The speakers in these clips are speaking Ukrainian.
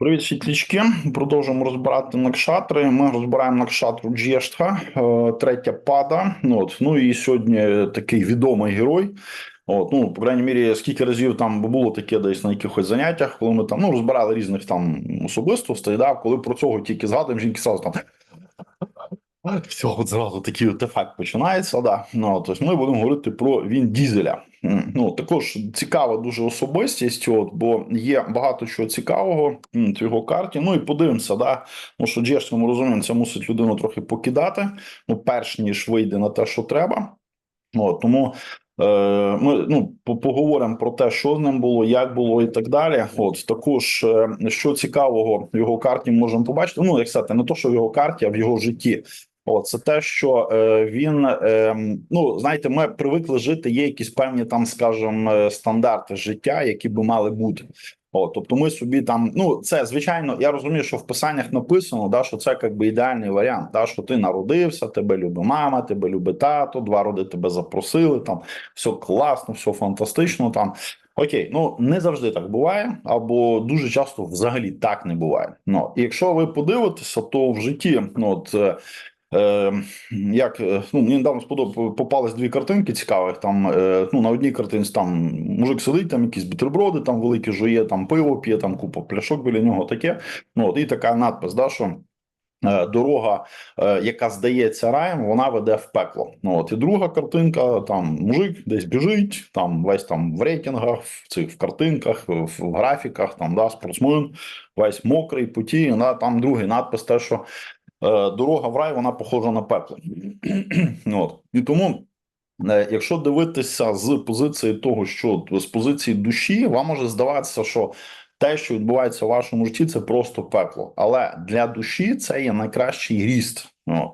Привіт, світлячки. Продовжуємо розбирати накшатри. Ми розбираємо накшатру Джєштха, е, третя пада. Ну, От. Ну і сьогодні такий відомий герой. От, ну, по крайній мірі, скільки разів там було таке десь на якихось заняттях, коли ми там ну, розбирали різних там особистостей, да, коли про цього тільки згадуємо, жінки сразу там. Все, от зразу такий ефект починається. Да. Ну, тобто ми будемо говорити про Він Дізеля. Ну, також цікава дуже особистість, от, бо є багато чого цікавого в його карті. Ну і подивимося, да. Ну, що Джеш, ми розуміємо, це мусить людину трохи покидати, ну, перш ніж вийде на те, що треба. От, тому е, ми ну, поговоримо про те, що з ним було, як було і так далі. От також, е, що цікавого в його карті можемо побачити. Ну, як сказати, не то, що в його карті, а в його житті. От це те, що е, він е, ну знаєте, ми привикли жити. Є якісь певні там, скажімо, е, стандарти життя, які би мали бути. От, тобто, ми собі там, ну це звичайно, я розумію, що в писаннях написано, да, що це якби ідеальний варіант, да, що ти народився, тебе любить мама, тебе любить тато, два роди тебе запросили, там все класно, все фантастично. Там окей, ну не завжди так буває, або дуже часто взагалі так не буває. Ну і якщо ви подивитеся, то в житті, ну от. Е, як е, ну мені недавно сподобалось, попались дві картинки цікавих. Там е, ну на одній картинці там мужик сидить, там якісь бутерброди, там великі жує, там пиво п'є, там купа пляшок біля нього таке. Ну от і така надпис, да, що. е, Дорога, е, яка здається раєм, вона веде в пекло. Ну от і друга картинка: там мужик десь біжить, там весь там в рейтингах, в цих в картинках, в, графіках, там да, спортсмен, весь мокрий, потіє. Да, там другий надпис, те, що дорога в рай, вона похожа на пекло. От. І тому, е, якщо дивитися з позиції того, що з позиції душі, вам може здаватися, що те, що відбувається в вашому житті, це просто пекло. Але для душі це є найкращий ріст. От.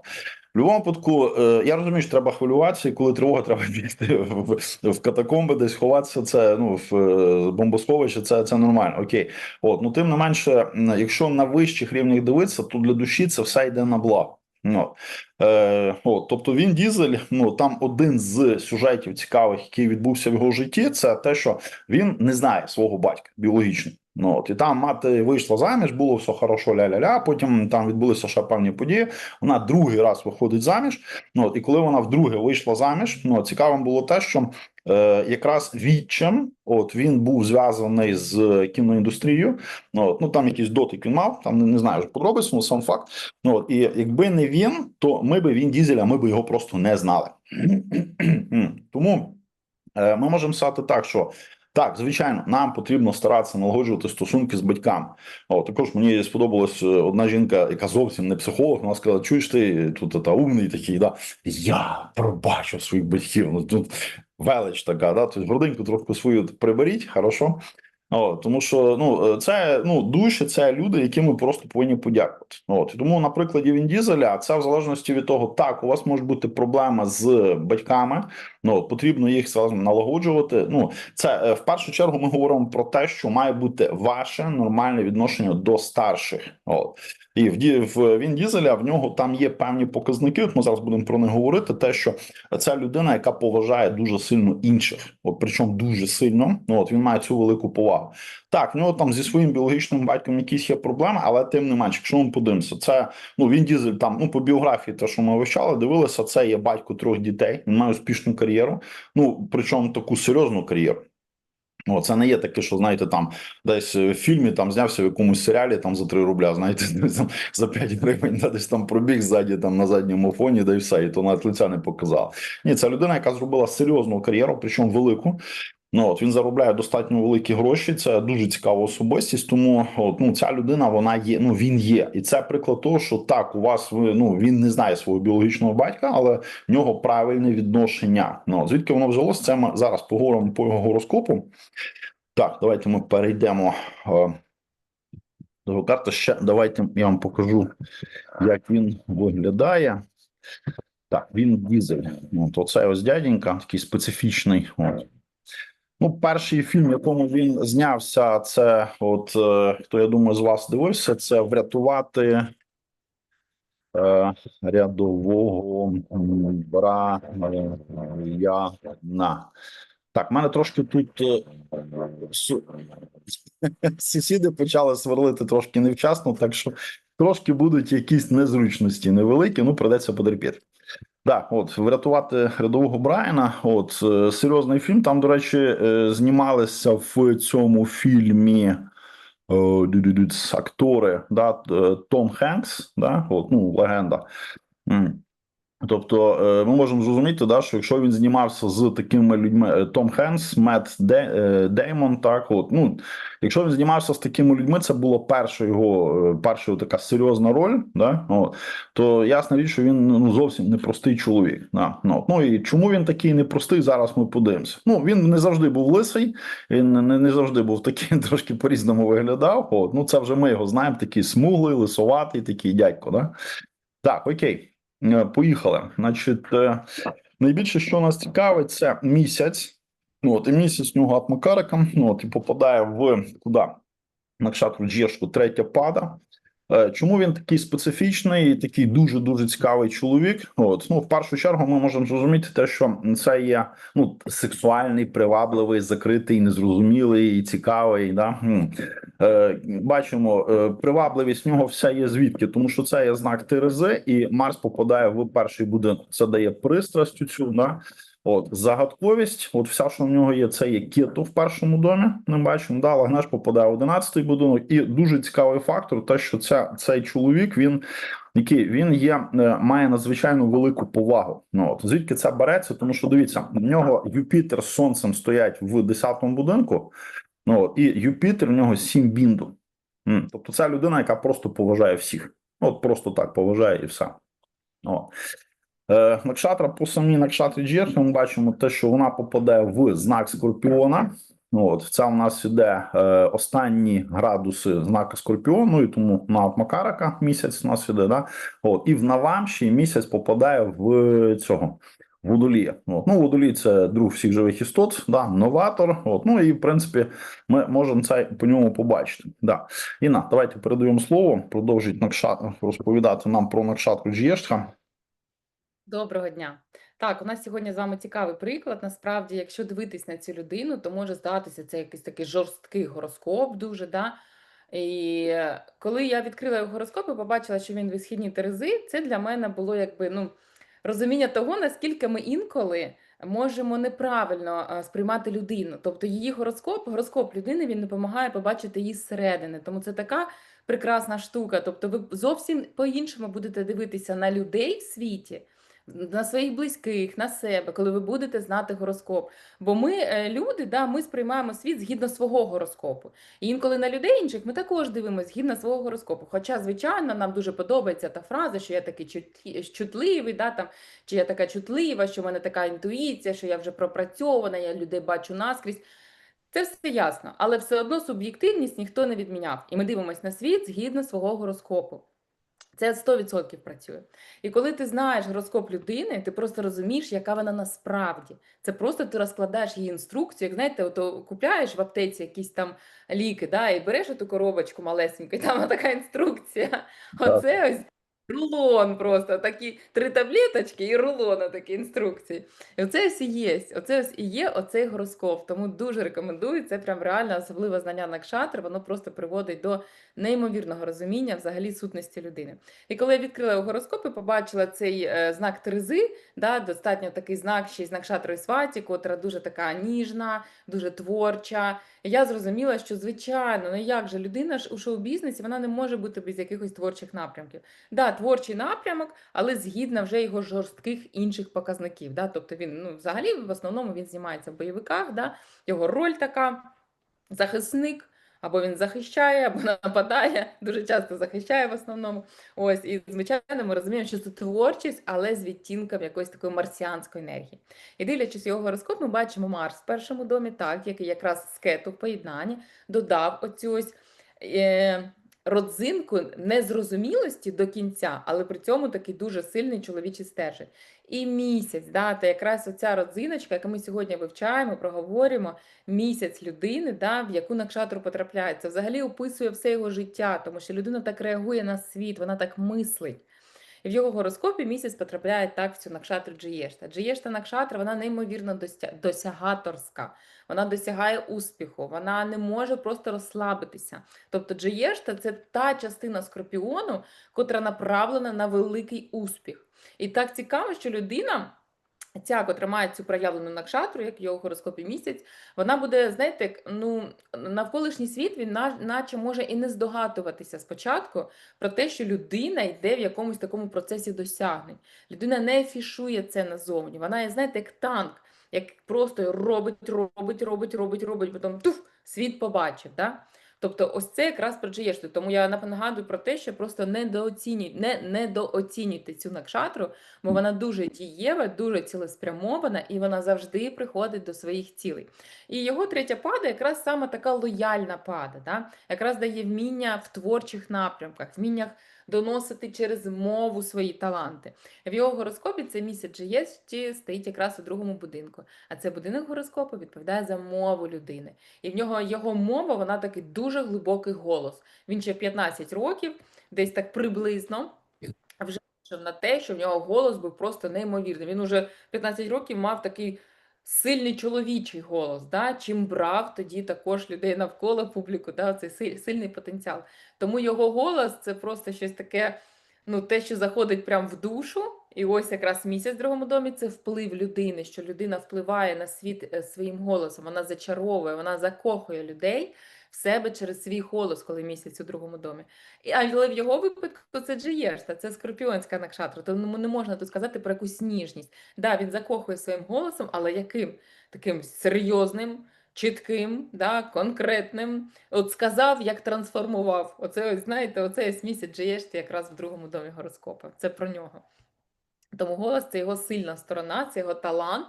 Будь-якому випадку, е, я розумію, що треба хвилюватися, і коли тривога, треба бігти в, в катакомби, десь ховатися. Це ну в е, бомбосховище, це, це нормально. Окей, от ну тим не менше, якщо на вищих рівнях дивитися, то для душі це все йде на благо. Ну, е, от, тобто він дізель, ну там один з сюжетів цікавих, який відбувся в його житті, це те, що він не знає свого батька біологічного. Ну от і там мати вийшла заміж, було все хорошо, ля-ля-ля. Потім там відбулися ще певні події. Вона другий раз виходить заміж. Ну от і коли вона вдруге вийшла заміж, ну цікавим було те, що е, якраз відчим, от він був зв'язаний з кіноіндустрією. Ну, от, ну там якийсь дотик він мав, там не, не знаю подробиць, ну сам факт. Ну от і якби не він, то ми би він дізеля, ми би його просто не знали. Тому е, ми можемо сказати так, що. Так, звичайно, нам потрібно старатися налагоджувати стосунки з батьками. О, також мені сподобалась е, одна жінка, яка зовсім не психолог. Вона сказала: чуєш ти тут та умний такий, да я пробачу своїх батьків. Ну тут велич така, да. Тобто гординку трошки свою приберіть, хорошо. О, тому що ну е, це ну душі, це люди, яким ми просто повинні подякувати. От тому на прикладі Він Дізеля, це в залежності від того, так у вас можуть бути проблема з батьками. Ну потрібно їх налагоджувати. Ну це е, в першу чергу ми говоримо про те, що має бути ваше нормальне відношення до старших. От і в він Дізеля в нього там є певні показники. От ми зараз будемо про них говорити. Те, що це людина, яка поважає дуже сильно інших, от причому дуже сильно. Ну от він має цю велику повагу. Так, в нього там зі своїм біологічним батьком якісь є проблеми, але тим не менше, якщо ми подивимося, це ну він дізель там ну по біографії, те, що ми вивчали, дивилися, це є батько трьох дітей. Він має успішну кар'єру. Ну причому таку серйозну кар'єру. О, це не є таке, що знаєте, там десь в фільмі там знявся в якомусь серіалі там за 3 рубля, знаєте, там, за 5 гривень да, десь там пробіг ззаді там на задньому фоні, да і все, і то навіть лиця не показав. Ні, це людина, яка зробила серйозну кар'єру, причому велику. Ну от він заробляє достатньо великі гроші. Це дуже цікава особистість. Тому от, ну ця людина вона є. Ну він є, і це приклад того, що так у вас ну він не знає свого біологічного батька, але в нього правильне відношення. Ну звідки воно взялося? Це ми зараз поговоримо по його гороскопу. Так, давайте ми перейдемо е, до його карти. Ще давайте я вам покажу, як він виглядає. Так, він дізель. От оце ось дяденька, такий специфічний. От. Ну, перший фільм, в якому він знявся, це от е, хто я думаю з вас дивився, це врятувати е, рядового м, Браяна. Так, в мене трошки тут е, сусіди почали сверлити трошки невчасно, так що трошки будуть якісь незручності невеликі, ну придеться потерпіти. Так, от врятувати рядового Брайана. От е, серйозний фільм. Там, до речі, е, знімалися в цьому фільмі е, актори, да, Том Хенкс, да, от, ну, легенда. Тобто, е, ми можемо зрозуміти, да, що якщо він знімався з такими людьми, е, Том Хенс, Мет е, Деймон, так от ну, якщо він знімався з такими людьми, це була перша його перша така серйозна роль, да, от, то ясна річ, що він ну зовсім непростий чоловік. Да, ну, ну і чому він такий непростий? Зараз ми подивимося. Ну він не завжди був лисий, він не, не завжди був такий, трошки по-різному виглядав. От, ну це вже ми його знаємо, такий смуглий, лисоватий, такий дядько. Да? Так, окей. Е, Поїхали. Значить, е, найбільше, що нас цікавить, це місяць. Ну, от, і місяць нього атмакарика, ну, от, і попадає в куди? На кшатру Джешку, третя пада. Е, Чому він такий специфічний, такий дуже дуже цікавий чоловік? От ну в першу чергу ми можемо зрозуміти те, що це є ну сексуальний, привабливий, закритий, незрозумілий цікавий. Да? Е, бачимо, е, привабливість в нього вся є звідки, тому що це є знак Терези, і Марс попадає в перший будинок. Це дає пристрасть цю. Да? От загадковість, от вся, що в нього є, це є кето в першому домі. Ми бачимо, да, Лагнеш попадає в 11-й будинок, і дуже цікавий фактор, те, що ця, цей чоловік він який він є, е, має надзвичайно велику повагу. Ну от звідки це береться? Тому що дивіться, в нього Юпітер з сонцем стоять в 10-му будинку. Ну і Юпітер в нього 7 бінду. Тобто, це людина, яка просто поважає всіх. От просто так поважає і все. От. Е, Накшатра по самій Накшатрі Джерхи ми бачимо те, що вона попаде в знак Скорпіона. Ну, От це у нас іде е, останні градуси знака Скорпіону, і тому на Макарака місяць у нас іде. Да? От, і в Навамші місяць попадає в цього. Водолія. От. Ну, водолій це друг всіх живих істот, да, новатор. От. Ну і в принципі ми можемо це по ньому побачити. Да. Інна, давайте передаємо слово. Продовжить Накшат розповідати нам про Накшатру Джєштха. Доброго дня. Так, у нас сьогодні з вами цікавий приклад. Насправді, якщо дивитись на цю людину, то може здатися це якийсь такий жорсткий гороскоп дуже, да? І е, коли я відкрила його гороскоп і побачила, що він висхідні Терези, це для мене було якби ну, розуміння того, наскільки ми інколи можемо неправильно е, сприймати людину. Тобто її гороскоп, гороскоп людини він допомагає побачити її зсередини. Тому це така прекрасна штука. Тобто, ви зовсім по-іншому будете дивитися на людей в світі на своїх близьких, на себе, коли ви будете знати гороскоп. Бо ми, е, люди, да, ми сприймаємо світ згідно свого гороскопу. І інколи на людей інших ми також дивимося згідно свого гороскопу. Хоча, звичайно, нам дуже подобається та фраза, що я такий чутливий, да, там, чи я така чутлива, що в мене така інтуїція, що я вже пропрацьована, я людей бачу наскрізь. Це все ясно, але все одно суб'єктивність ніхто не відміняв. І ми дивимося на світ згідно свого гороскопу. Це 100% працює. І коли ти знаєш гороскоп людини, ти просто розумієш, яка вона насправді. Це просто ти розкладаєш її інструкцію. Як знаєте, ото купляєш в аптеці якісь там ліки, да, і береш оту коробочку малесеньку, і там така інструкція. Оце ось рулон просто, такі три таблеточки і рулон такі інструкції. І оце ось і є. Оце ось і є оцей гороскоп. Тому дуже рекомендую. Це прям реально особливе знання Накшатри, воно просто приводить до неймовірного розуміння взагалі сутності людини. І коли я відкрила гороскоп і побачила цей е, знак Терези, да, достатньо такий знак, ще й знак Шатри Сваті, котра дуже така ніжна, дуже творча. Я зрозуміла, що звичайно, ну як же людина ж у шоу-бізнесі вона не може бути без якихось творчих напрямків. Да, творчий напрямок, але згідно вже його жорстких інших показників. Да? Тобто він ну, взагалі в основному він знімається в бойовиках, да? його роль така захисник. Або він захищає, або нападає, дуже часто захищає в основному. Ось, і звичайно, ми розуміємо, що це творчість, але з відтінком якоїсь такої марсіанської енергії. І дивлячись його гороскоп, ми бачимо Марс в першому домі, так, який якраз з кету в поєднанні додав оцю ось е, родзинку незрозумілості до кінця, але при цьому такий дуже сильний чоловічий стержень. І місяць, да, та якраз оця родзиночка, яку ми сьогодні вивчаємо, проговорюємо, місяць людини, да, в яку накшатру потрапляється, взагалі описує все його життя, тому що людина так реагує на світ, вона так мислить. В його гороскопі місяць потрапляє так в цю накшатру Джиєшта. Джиєшта накшатра, вона неймовірно досягаторська, вона досягає успіху, вона не може просто розслабитися. Тобто Джиєшта це та частина скорпіону, котра направлена на великий успіх. І так цікаво, що людина. Ця, котра має цю проявлену накшатру, як його гороскопі місяць, вона буде, знаєте, ну, навколишній світ він наче може і не здогадуватися спочатку про те, що людина йде в якомусь такому процесі досягнень. Людина не афішує це назовні. Вона є, знаєте, як танк, як просто робить, робить, робить, робить, робить, потім туф, світ побачив. Да? Тобто, ось це якраз про джиєшту. Тому я нагадую про те, що просто недооцінюйте, не, недооцінюйте цю накшатру, бо вона дуже дієва, дуже цілеспрямована, і вона завжди приходить до своїх цілей. І його третя пада якраз саме така лояльна пада, да? якраз дає вміння в творчих напрямках, вміннях доносити через мову свої таланти. В його гороскопі це місяць Джиєсті стоїть якраз у другому будинку. А цей будинок гороскопу відповідає за мову людини. І в нього його мова, вона такий дуже глибокий голос. Він ще 15 років, десь так приблизно. Вже на те, що в нього голос був просто неймовірний. Він уже 15 років мав такий сильний чоловічий голос, да? чим брав тоді також людей навколо публіку, да? цей сильний потенціал. Тому його голос це просто щось таке, ну, те, що заходить прямо в душу. І ось якраз місяць в другому домі це вплив людини, що людина впливає на світ е, своїм голосом, вона зачаровує, вона закохує людей в себе через свій голос, коли місяць у другому домі. І- Але в його випадку це джиєшта, це скорпіонська накшатра, тому не можна тут сказати про якусь ніжність. Да, він закохує своїм голосом, але яким? Таким серйозним, чітким, да, конкретним. От сказав, як трансформував. Оце, ось, знаєте, оце місяць джиєшти якраз в другому домі гороскопа. Це про нього. Тому голос це його сильна сторона, це його талант.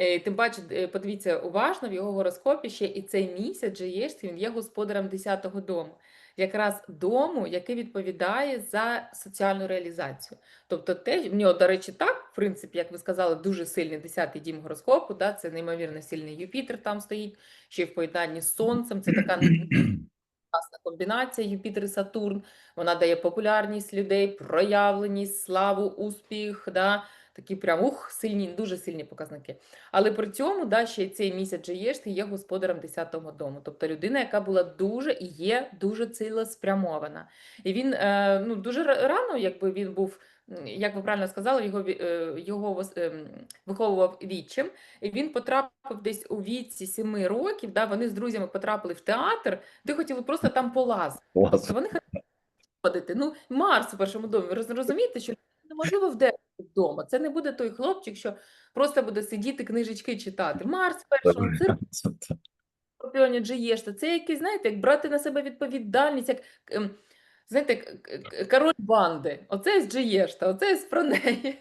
Е, Тим паче, е, подивіться уважно, в його гороскопі ще і цей місяць Джиєшт, він є господарем 10-го дому. Якраз дому, який відповідає за соціальну реалізацію. Тобто, те, в нього, до речі, так, в принципі, як ви сказали, дуже сильний 10-й дім гороскопу, да, це неймовірно сильний Юпітер там стоїть, ще в поєднанні з Сонцем. Це така класна комбінація Юпітер і Сатурн. Вона дає популярність людей, проявленість, славу, успіх, да, такі прям ух, сильні, дуже сильні показники. Але при цьому да, ще цей місяць Джеєшти є господарем 10-го дому. Тобто людина, яка була дуже і є дуже цілеспрямована. І він е, ну, дуже рано, якби він був. Як ви правильно сказали, його, е, його ем, виховував відчим, і він потрапив десь у віці 7 років. Да, вони з друзями потрапили в театр, де хотіли просто там полазити. Тобто вони хотіли ходити. Ну, Марс у першому домі. Ви розумієте, що неможливо вдерти вдома. Це не буде той хлопчик, що просто буде сидіти, книжечки читати. Марс першого Скорпіоні Джиєшта. Це якийсь, знаєте, як брати на себе відповідальність, як ем, знаєте, король банди. Оце з Джиєшта, оце з про неї.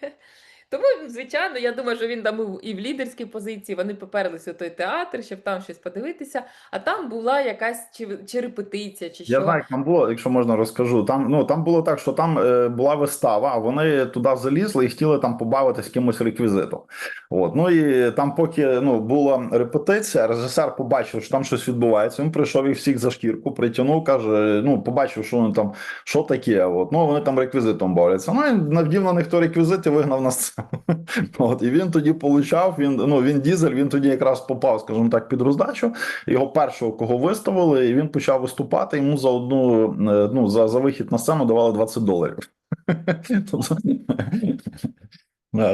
Тому, звичайно, я думаю, що він там був і в лідерській позиції, вони поперлися у той театр, щоб там щось подивитися, а там була якась чи, чи репетиція, чи що. Я знаю, там було, якщо можна розкажу. Там ну там було так, що там е, була вистава, а вони туди залізли і хотіли там побавитись якимось реквізитом. От ну і там, поки ну була репетиція, режисер побачив, що там щось відбувається. Він прийшов їх всіх за шкірку, притягнув, каже: ну, побачив, що вони там що таке. От ну вони там реквізитом бавляться. Ну і навдів на них то реквізит і вигнав на сцену. От і він тоді получав. Він ну він дізель. Він тоді якраз попав, скажімо так, під роздачу. Його першого, кого виставили, і він почав виступати. Йому за одну е, ну за, за вихід на сцену давали 20 доларів.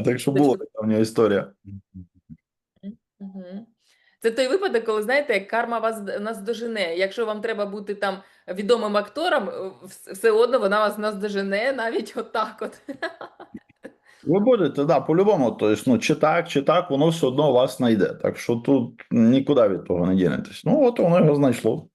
Так що була така в нього історія. Це той випадок, коли знаєте, карма вас д- наздожене. Якщо вам треба бути там відомим актором, все одно вона вас наздожене навіть отак от. Ви будете, да, по-любому, тобто, ну, чи так, чи так, воно все одно вас знайде. Так що тут нікуди від того не дінетесь. Ну, от воно його знайшло.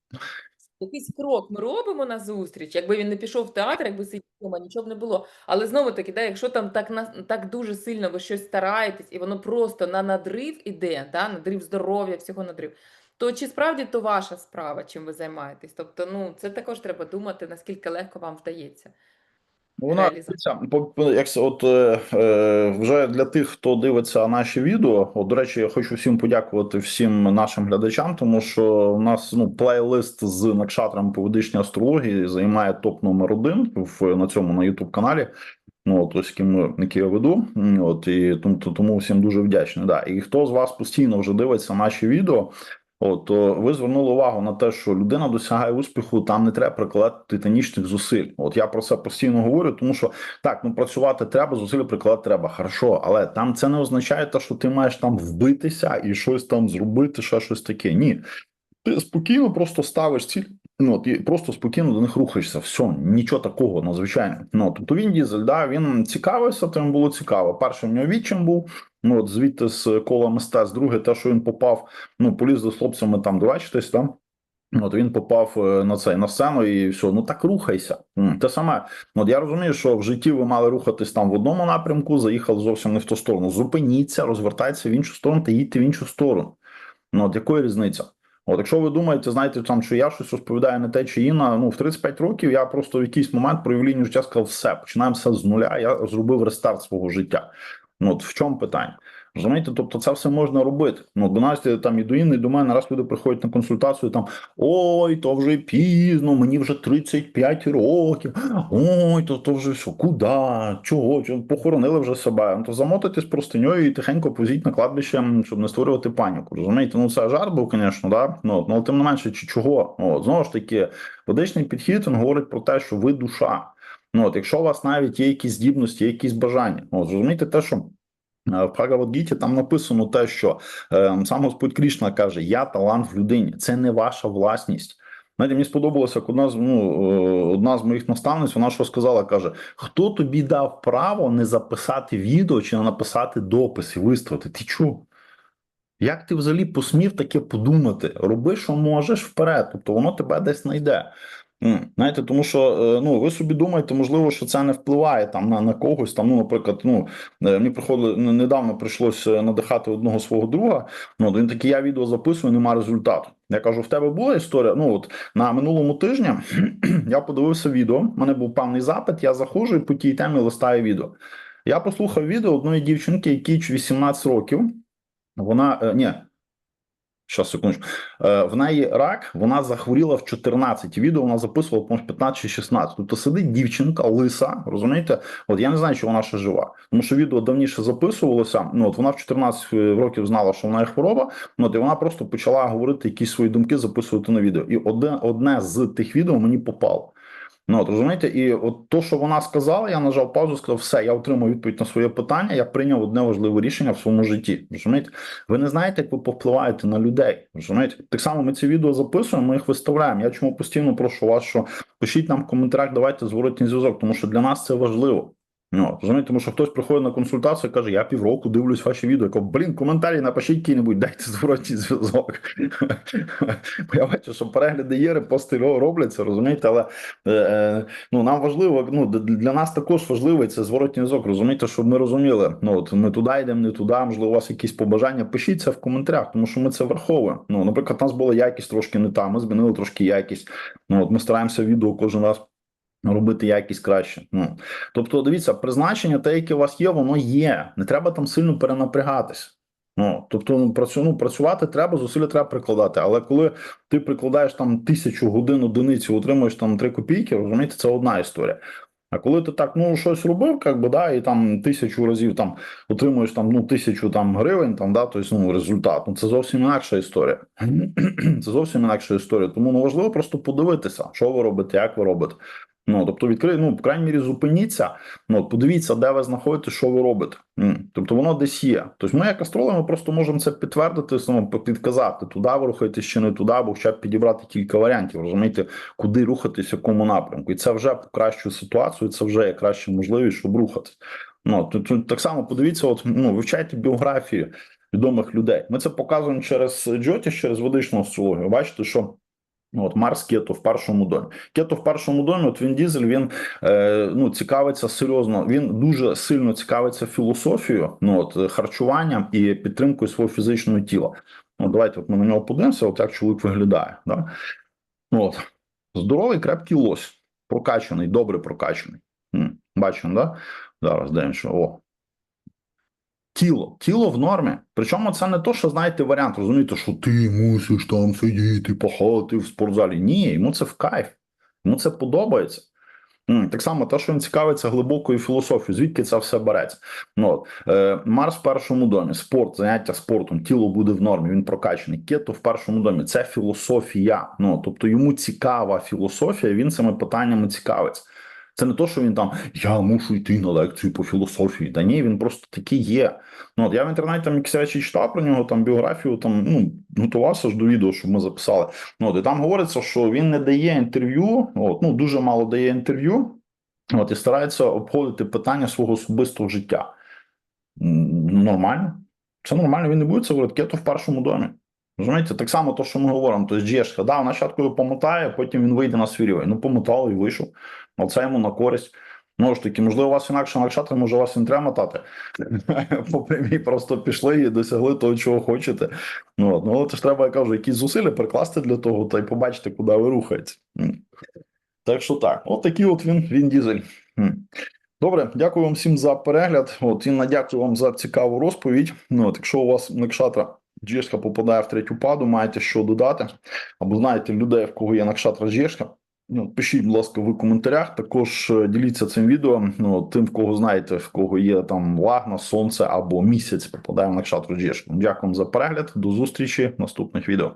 Якийсь крок ми робимо на зустріч. Якби він не пішов в театр, якби сидів вдома, нічого б не було. Але знову таки, да, якщо там так на так дуже сильно ви щось стараєтесь, і воно просто на надрив іде, да, надрив здоров'я, всього надрив. То чи справді то ваша справа, чим ви займаєтесь? Тобто, ну це також треба думати, наскільки легко вам вдається. Вона реалізувати. по- по- як от е, е, вже для тих, хто дивиться наші відео. От, до речі, я хочу всім подякувати всім нашим глядачам, тому що у нас ну плейлист з накшатрами по ведичній астрології займає топ номер один в на цьому на Ютуб каналі. Ну от ось ким які я веду. От і тому, тому всім дуже вдячний. Да. І хто з вас постійно вже дивиться наші відео? От то ви звернули увагу на те, що людина досягає успіху, там не треба прикладати титанічних зусиль. От я про це постійно говорю, тому що так, ну працювати треба, зусиль прикладати треба, хорошо, але там це не означає те, що ти маєш там вбитися і щось там зробити, ще щось таке. Ні, ти спокійно просто ставиш ціль. Ну, і просто спокійно до них рухаєшся. Все, нічого такого надзвичайно. Ну, тобто він дізель, да, він цікавився, йому було цікаво. Перше, в нього відчим був. Ну, от звідти з кола мистецтв. Друге, те, що він попав, ну, поліз з хлопцями там дурачитись, там. От він попав е, на цей на сцену і все, ну так рухайся. Те саме, от я розумію, що в житті ви мали рухатись там в одному напрямку, заїхали зовсім не в ту сторону. Зупиніться, розвертайтеся в іншу сторону та їдьте в іншу сторону. Ну от якої різниця? От, якщо ви думаєте, знаєте, там що я щось розповідаю не те чи інна, ну в 35 років я просто в якийсь момент про лінію життя сказав, все, починаємо все з нуля. Я зробив рестарт свого життя. Ну от в чому питання? Розумієте, тобто це все можна робити. Ну, до нас там і до і до мене раз люди приходять на консультацію, там ой, то вже пізно, мені вже 35 років. Ой, то то вже все, куди? Чого? Чого? Похоронили вже себе. Ну то замотайтесь простиньою і тихенько позіть на кладбище, щоб не створювати паніку. Розумієте, ну це жарт був, звісно, да? ну, ну тим не менше, чи чого? От, знову ж таки, ведичний підхід він говорить про те, що ви душа. Ну, от, якщо у вас навіть є якісь здібності, є якісь бажання, от, зрозумійте те, що. Е, В Бхагавадгіті там написано те, що е, сам Господь Крішна каже: Я талант в людині, це не ваша власність. Знаєте, мені сподобалося, як одна з ну, е, одна з моїх наставниць, вона що сказала, каже: хто тобі дав право не записати відео чи не написати допис і виставити? Ти чого? Як ти взагалі посмів таке подумати? Роби, що можеш вперед, тобто воно тебе десь знайде. Знаєте, тому що е, ну ви собі думаєте, можливо, що це не впливає там на, на когось. Там, ну, наприклад, ну е, мені приходило недавно прийшлося надихати одного свого друга. Ну він такий, я відео записую, нема результату. Я кажу, в тебе була історія. Ну от на минулому тижні я подивився відео. У мене був певний запит. Я заходжу і по тій темі листаю відео. Я послухав відео одної дівчинки, якій 18 років. Вона е, ні. Щас, секундочку. Е, в неї рак, вона захворіла в 14 відео, вона записувала по 15 чи 16. Тобто сидить дівчинка, лиса, розумієте? От я не знаю, чи вона ще жива. Тому що відео давніше записувалося. Ну от вона в 14 років знала, що вона є хвороба. Ну от і вона просто почала говорити якісь свої думки, записувати на відео. І одне, одне з тих відео мені попало. Ну, от, розумієте, і от то, що вона сказала, я нажав паузу, сказав, все, я отримав відповідь на своє питання, я прийняв одне важливе рішення в своєму житті. Розумієте? Ви не знаєте, як ви повпливаєте на людей. Розумієте? Так само ми ці відео записуємо, ми їх виставляємо. Я чому постійно прошу вас, що пишіть нам в коментарях, давайте зворотній зв'язок, тому що для нас це важливо. Ну, розумієте, тому що хтось приходить на консультацію і каже, я півроку дивлюсь ваші відео. Я кажу, блін, коментарі напишіть які-небудь, дайте зворотній зв'язок. Бо я бачу, що перегляди є, репости робляться, розумієте, але е, е, ну, нам важливо, ну, для нас також важливий це зворотній зв'язок, розумієте, щоб ми розуміли, ну, от ми туди йдемо, не туди, можливо, у вас якісь побажання, пишіть це в коментарях, тому що ми це враховуємо. Ну, наприклад, у нас була якість трошки не та, ми змінили трошки якість. Ну, от ми стараємося відео кожен раз робити якість краще. Ну, тобто, дивіться, призначення те, яке у вас є, воно є. Не треба там сильно перенапрягатись. Ну, тобто, ну, ну, працювати треба, зусилля треба прикладати. Але коли ти прикладаєш там тисячу годин одиниці, отримуєш там три копійки, розумієте, це одна історія. А коли ти так ну щось робив, як би, да, і там тисячу разів там отримуєш там ну тисячу там гривень, там да, тобто, ну результат, ну це зовсім інакша історія. Це зовсім інакша історія. Тому ну важливо просто подивитися, що ви робите, як ви робите. Ну тобто, відкрий, ну в крайній мірі зупиніться. Ну подивіться, де ви знаходите, що ви робите. Тобто воно десь є. Тобто, ми, як астрологи, просто можемо це підтвердити, ну, підказати, туди ви рухаєтесь чи не туди, або хоча б підібрати кілька варіантів, розумієте, куди рухатись, в якому напрямку. І це вже покращує ситуацію, це вже є краща можливість, щоб рухатись. Ну то, так само подивіться, от ну вивчайте біографії відомих людей. Ми це показуємо через Джотіш, через ведичну астрологію. Бачите, що. Ну, От Марс Кето в першому домі. Кето в першому домі. От він дізель. Він е, ну цікавиться серйозно. Він дуже сильно цікавиться філософією, ну от е, харчуванням і підтримкою свого фізичного тіла. Ну, давайте от ми на нього подивимося, от як чоловік виглядає. Да? Ну, От здоровий, крепкий лось, прокачаний, добре прокачаний. Бачимо, да? Зараз дивимося. О, Тіло, тіло в нормі. Причому це не то, що знаєте варіант, розумієте, що ти мусиш там сидіти, пахати в спортзалі. Ні, йому це в кайф, йому це подобається. Так само, те, що він цікавиться глибокою філософією, звідки це все береться. Ну, от, е, Марс в першому домі, спорт, заняття спортом, тіло буде в нормі, він прокачаний. Кето в першому домі це філософія. Ну, тобто йому цікава філософія, він цими питаннями цікавиться. Це не то, що він там я мушу йти на лекцію по філософії. Та ні, він просто такий є. Ну от я в інтернеті там якісь речі читав про нього, там біографію, там ну готувався ж до відео, щоб ми записали. Ну от і там говориться, що він не дає інтерв'ю, от ну дуже мало дає інтерв'ю. От і старається обходити питання свого особистого життя. Нормально. Це нормально, він не буде це говорити. Кето в першому домі. Розумієте, так само то, що ми говоримо, то Джешка, да, вона спочатку його помотає, потім він вийде на свій рівень. Ну, помотало і вийшов. Оце йому на користь. Ну ж таки, можливо, у вас інакше накшати, може, вас не треба мотати. По прямій просто пішли і досягли того, чого хочете. Ну, от. ну але це ж треба, я кажу, якісь зусилля прикласти для того, та й побачити, куди ви рухаєтесь. Так що так, от такий от він, він дізель. Добре, дякую вам всім за перегляд. От Інна, дякую вам за цікаву розповідь. Ну, от, якщо у вас накшатра Джешка попадає в третю паду, маєте що додати, або знаєте людей, в кого є накшатра Джешка, ну, пишіть, будь ласка, в коментарях. Також е, діліться цим відео. Ну, тим, в кого знаєте, в кого є там лагна, сонце або місяць попадає на кшат. Дякую вам за перегляд. До зустрічі в наступних відео.